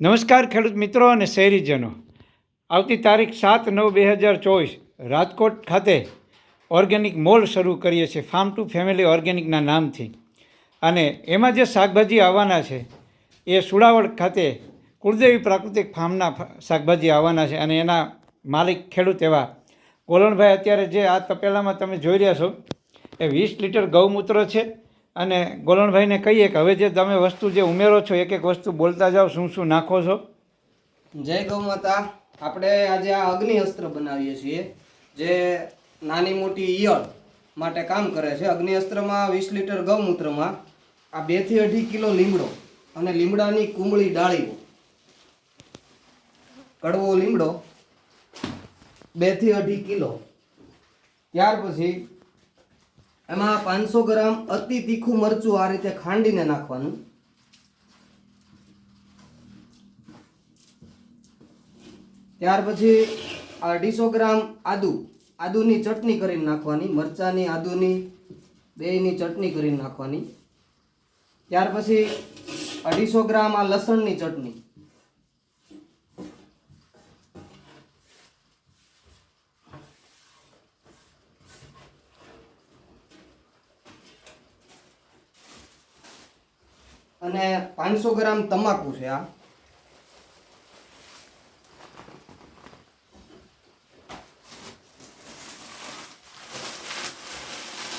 નમસ્કાર ખેડૂત મિત્રો અને શહેરીજનો. આવતી તારીખ સાત નવ બે હજાર ચોવીસ રાજકોટ ખાતે ઓર્ગેનિક મોલ શરૂ કરીએ છીએ. ફાર્મ ટુ ફેમિલી ઓર્ગેનિકના નામથી. અને એમાં જે શાકભાજી આવવાના છે, એ સુડાવડ ખાતે કુળદેવી પ્રાકૃતિક ફાર્મના શાકભાજી આવવાના છે અને એના માલિક ખેડૂત એવા ગોલણભાઈ. અત્યારે જે આ તપેલામાં તમે જોઈ રહ્યા છો, એ વીસ લીટર ગૌમૂત્ર છે. અને ગોલણભાઈને કહીએ કે હવે જે તમે વસ્તુ જે ઉમેરો છો, એક એક વસ્તુ બોલતા જાઓ, શું શું નાખો છો? જય ગૌ માતા. આપણે આજે આ અગ્નિ અસ્ત્ર બનાવીએ છીએ, જે નાની મોટી ઈયળ માટે કામ કરે છે. અગ્નિ અસ્ત્રમાં વીસ લીટર ગૌમૂત્રમાં આ બેથી અઢી કિલો લીમડો અને લીમડાની કુંબળી ડાળીઓ. કડવો લીમડો બેથી અઢી કિલો. ત્યાર પછી એમાં પાંચસો ગ્રામ અતિ તીખું મરચું આ રીતે ખાંડીને નાખવાનું. ત્યાર પછી અઢીસો ગ્રામ આદુ. આદુની ચટણી કરીને નાખવાની, મરચાની આદુની, બેયની ચટણી કરીને નાખવાની. ત્યાર પછી અઢીસો ગ્રામ આ લસણની ચટણી. અને પાંચસો ગ્રામ તમાકુ છે આ.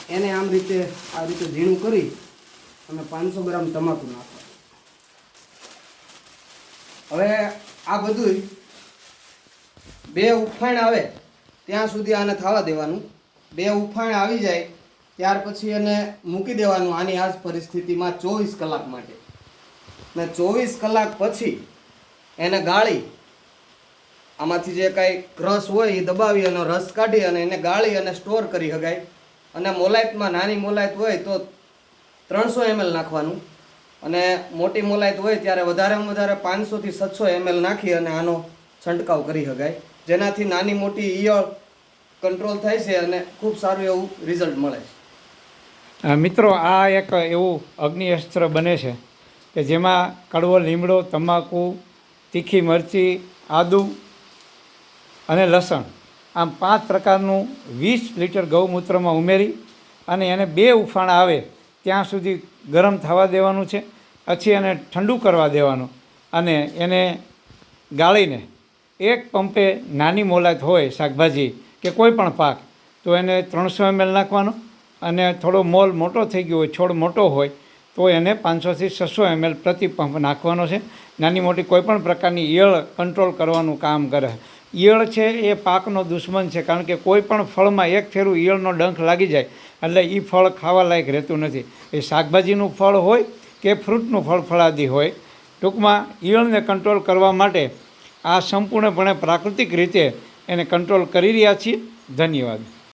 એને આમ રીતે, આ રીતે ઝીણું કરી અને પાંચસો ગ્રામ તમાકુ નાખો. હવે આ બધું બે ઉફાણ આવે, ત્યાં સુધી આને થવા દેવાનું. બે ઉફાણ આવી જાય ત્યાર પછી એને મૂકી દેવાનું આની આ જ પરિસ્થિતિમાં ચોવીસ કલાક માટે. ને ચોવીસ કલાક પછી એને ગાળી, આમાંથી જે કાંઈ રસ હોય એ દબાવી અને રસ કાઢી અને એને ગાળી અને સ્ટોર કરી શકાય અને મોલાયતમાં નાની મોલાયત હોય તો ત્રણસો એમએલ નાખવાનું. અને મોટી મોલાયત હોય ત્યારે વધારેમાં વધારે પાંચસોથી સાતસો એમએલ નાખી અને આનો છંટકાવ કરી શકાય જેનાથી નાની મોટી ઈયળ કંટ્રોલ થાય છે અને ખૂબ સારું એવું રિઝલ્ટ મળે છે. મિત્રો, આ એક એવું અગ્નિ અસ્ત્ર બને છે કે જેમાં કડવો લીમડો, તમાકુ, તીખી મરચી, આદુ અને લસણ, આમ પાંચ પ્રકારનું વીસ લીટર ગૌમૂત્રમાં ઉમેરી અને એને બે ઉફાણ આવે ત્યાં સુધી ગરમ થવા દેવાનું છે. પછી એને ઠંડુ કરવા દેવાનું અને એને ગાળીને એક પંપે નાની મોલાત હોય શાકભાજી કે કોઈ પણ પાક, તો એને ત્રણસો એમએલ નાખવાનો. અને થોડો મોલ મોટો થઈ ગયો હોય, છોડ મોટો હોય, તો એને પાંચસોથી છસો એમએલ પ્રતિ પંપ નાખવાનો છે. નાની મોટી કોઈપણ પ્રકારની ઈયળ કંટ્રોલ કરવાનું કામ કરે. ઈયળ છે એ પાકનો દુશ્મન છે, કારણ કે કોઈ પણ ફળમાં એક ફેરું ઈયળનો ડંખ લાગી જાય, એટલે એ ફળ ખાવા લાયક રહેતું નથી. એ શાકભાજીનું ફળ હોય કે ફ્રૂટનું ફળ ફળાદી હોય, ટૂંકમાં ઈયળને કંટ્રોલ કરવા માટે આ સંપૂર્ણપણે પ્રાકૃતિક રીતે એને કંટ્રોલ કરી રહ્યા છીએ. ધન્યવાદ.